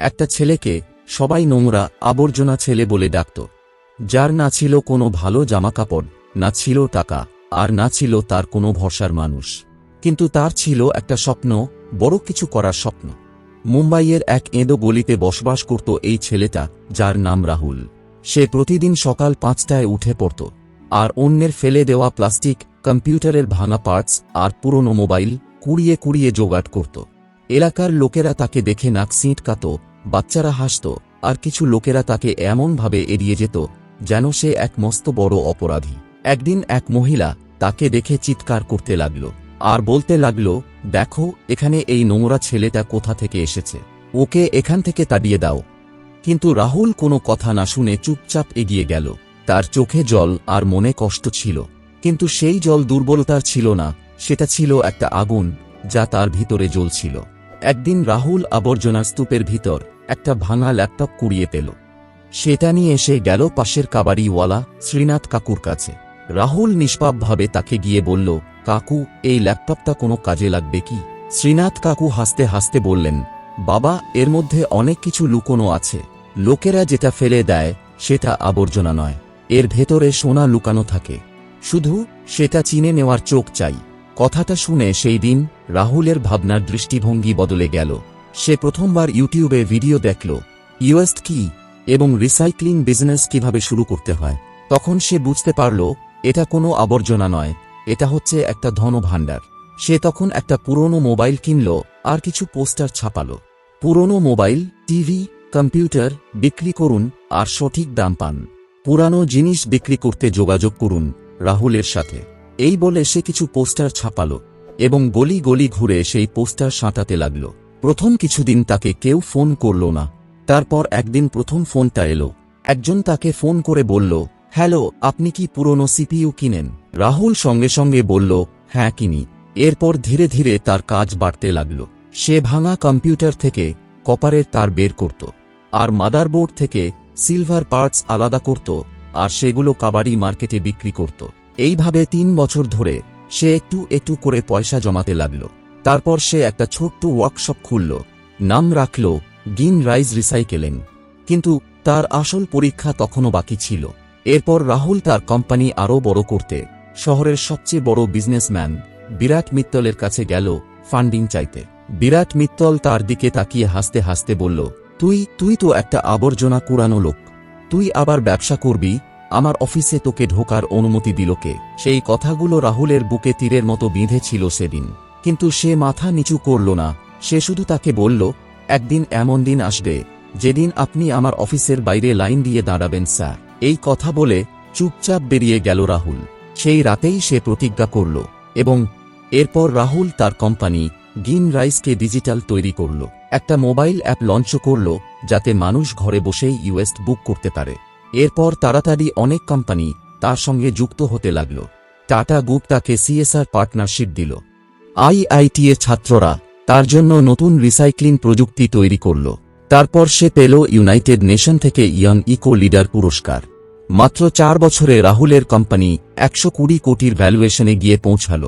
একটা ছেলেকে সবাই নোংরা আবর্জনা ছেলে বলে ডাকত। যার না ছিল কোনো ভালো জামাকাপড়, না ছিল টাকা, আর না ছিল তার কোনো ভরসার মানুষ। কিন্তু তার ছিল একটা স্বপ্ন, বড় কিছু করার স্বপ্ন। মুম্বাইয়ের এক এঁদো গলিতে বসবাস করত এই ছেলেটা, যার নাম রাহুল। সে প্রতিদিন সকাল পাঁচটায় উঠে পড়ত, আর অন্যের ফেলে দেওয়া প্লাস্টিক, কম্পিউটারের ভাঙা পার্টস, আর পুরনো মোবাইল কুড়িয়ে কুড়িয়ে জোগাড় করত। এলাকার লোকেরা তাকে দেখে নাক সিঁটকাত বাচ্চারা হাসত, আর কিছু লোকেরা তাকে এমনভাবে এড়িয়ে যেত, যেন সে এক মস্ত বড় অপরাধী। একদিন এক মহিলা তাকে দেখে চিৎকার করতে লাগল, আর বলতে লাগল, দেখো, এখানে এই নোংরা ছেলেটা কোথা থেকে এসেছে? ওকে এখান থেকে তাড়িয়ে দাও। কিন্তু রাহুল কোনো কথা না শুনে চুপচাপ এগিয়ে গেল। তার চোখে জল আর মনে কষ্ট ছিল, কিন্তু সেই জল দুর্বলতার ছিল না, সেটা ছিল একটা আগুন, যা তার ভিতরে জ্বলছিল। একদিন রাহুল আবর্জনার স্তূপের ভিতর একটা ভাঙা ল্যাপটপ কুড়িয়ে পেল। সেটা নিয়ে এসে গেল পাশের কাবাড়িওয়ালা শ্রীনাথ কাকুর কাছে। রাহুল নিষ্পাপভাবে তাকে গিয়ে বলল, কাকু, এই ল্যাপটপটা কোনো কাজে লাগবে কি? শ্রীনাথ কাকু হাসতে হাসতে বললেন, বাবা, এর মধ্যে অনেক কিছু লুকোনো আছে। লোকেরা যেটা ফেলে দেয়, সেটা আবর্জনা নয়। এর ভেতরে সোনা লুকানো থাকে। শুধু সেটা চিনে নেওয়ার চোখ চাই। কথাটা শুনে সেই দিন রাহুলের ভাবনার দৃষ্টিভঙ্গি বদলে গেল। সে প্রথমবার ইউটিউবে ভিডিও দেখল, ইউএস্ট কি এবং রিসাইক্লিং বিজনেস কীভাবে শুরু করতে হয়। তখন সে বুঝতে পারল, এটা কোনো আবর্জনা নয়, এটা হচ্ছে একটা ধনভাণ্ডার। সে তখন একটা পুরনো মোবাইল কিনল আর কিছু পোস্টার ছাপালো। পুরনো মোবাইল, টিভি, কম্পিউটার বিক্রি করুন আর সঠিক দাম পান। পুরানো জিনিস বিক্রি করতে যোগাযোগ করুন রাহুলের সাথে। এই বলে সে কিছু পোস্টার ছাপালো এবং গলি গলি ঘুরে সেই পোস্টার সাঁটাতে লাগল। প্রথম কিছুদিন তাকে কেউ ফোন করল না। তারপর একদিন প্রথম ফোনটা এলো। একজন তাকে ফোন করে বলল, হ্যালো, আপনি কি পুরনো সিপিইউ কিনেন? রাহুল সঙ্গে সঙ্গে বলল হ্যাঁ কিনি। এরপর ধীরে ধীরে তার কাজ বাড়তে লাগল। সে ভাঙা কম্পিউটার থেকে কপারের তার বের করত আর মাদারবোর্ড থেকে সিলভার পার্টস আলাদা করত আর সেগুলো কাবাডি মার্কেটে বিক্রি করত। এইভাবে তিন বছর ধরে সে একটু একটু করে পয়সা জমাতে লাগল। তারপর সে একটা ছোট্ট ওয়ার্কশপ খুলল, নাম রাখল গিন রাইজ রিসাইকেলিং। কিন্তু তার আসল পরীক্ষা তখনও বাকি ছিল। এরপর রাহুল তার কোম্পানি আরও বড় করতে, শহরের সবচেয়ে বড় বিজনেসম্যান বিরাট মিত্তলের কাছে গেল ফান্ডিং চাইতে। বিরাট মিত্তল তার দিকে তাকিয়ে হাসতে হাসতে বলল, তুই তুই তো একটা আবর্জনা কুড়ানো লোক। তুই আবার ব্যবসা করবি আমার অফিসে তোকে ঢোকার অনুমতি দিল কে? সেই কথাগুলো রাহুলের বুকে তীরের মতো বিঁধেছিল সেদিন। কিন্তু সে মাথা নিচু করল না। সে শুধু তাকে বলল, একদিন এমন দিন আসবে, যেদিন আপনি আমার অফিসের বাইরে লাইন দিয়ে দাঁড়াবেন, স্যার। এই কথা বলে চুপচাপ বেরিয়ে গেল রাহুল। সেই রাতেই সে প্রতিজ্ঞা করল এবং এরপর রাহুল তার কোম্পানি গিন রাইসকে ডিজিটাল তৈরি করল। একটা মোবাইল অ্যাপ লঞ্চ করল, যাতে মানুষ ঘরে বসেই ইউএস বুক করতে পারে। এরপর তাড়াতাড়ি অনেক কোম্পানি তার সঙ্গে যুক্ত হতে লাগল। টাটা গ্রুপ তাকে সিএসআর পার্টনারশিপ দিল। আইআইটি এর ছাত্ররা তার জন্য নতুন রিসাইক্লিং প্রযুক্তি তৈরি করল। তারপর সে পেল ইউনাইটেড নেশন থেকে ইয়াং ইকো লিডার পুরস্কার। মাত্র চার বছরে রাহুলের কোম্পানি একশো কুড়ি কোটির ভ্যালুয়েশনে গিয়ে পৌঁছাল।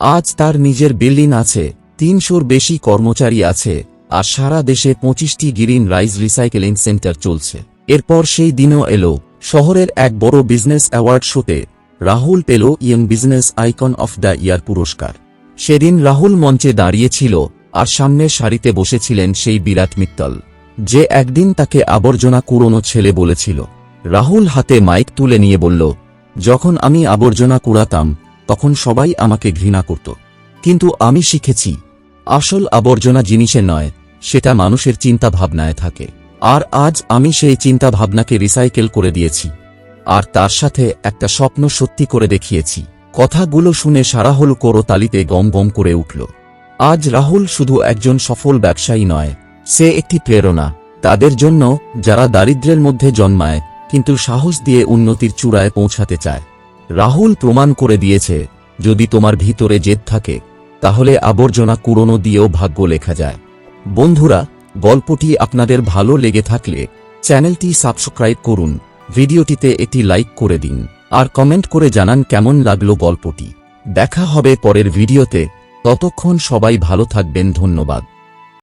আজ তার নিজের বিল্ডিং আছে, তিনশোর বেশি কর্মচারী আছে, আর সারা দেশে পঁচিশটি গিরিন রাইজ রিসাইকেলিং সেন্টার চলছে। এরপর সেই দিনও এলো। শহরের এক বড় বিজনেস অ্যাওয়ার্ড শোতে রাহুল পেল young business icon of the year পুরস্কার। সেদিন রাহুল মঞ্চে দাঁড়িয়েছিল আর সামনের সারিতে বসেছিলেন সেই বিরাট মিত্তল, যে একদিন তাকে আবর্জনা কুড়োনো ছেলে বলেছিল। রাহুল হাতে মাইক তুলে নিয়ে বলল, যখন আমি আবর্জনা কুড়াতাম, তখন সবাই আমাকে ঘৃণা করত। কিন্তু আমি শিখেছি, আসল আবর্জনা জিনিসে নয়, সেটা মানুষের চিন্তা ভাবনায় থাকে। আর আজ আমি সেই চিন্তা ভাবনাকে রিসাইকেল করে দিয়েছি। আর তার সাথে একটা স্বপ্ন সত্যি করে দেখিয়েছি। কথাগুলো শুনে সারা হল করো তালিতে গম গম করে উঠল। আজ রাহুল শুধু একজন সফল ব্যবসায়ী নয়, সে একটি প্রেরণা। তাদের জন্য যারা দারিদ্র্যের মধ্যে জন্মায়, কিন্তু সাহস দিয়ে উন্নতির চূড়ায় পৌঁছাতে চায়। রাহুল প্রমাণ করে দিয়েছে, যদি তোমার ভিতরে জেদ থাকে, তাহলে আবর্জনা কুড়োনো দিয়েও ভাগ্য লেখা যায়। বন্ধুরা গল্পটি আপনাদের ভালো লেগে থাকলে চ্যানেলটি সাবস্ক্রাইব করুন, ভিডিওটিতে একটি লাইক করে দিন, আর কমেন্ট করে জানান কেমন লাগল গল্পটি। দেখা হবে পরের ভিডিওতে। ততক্ষণ সবাই ভালো থাকবেন, ধন্যবাদ।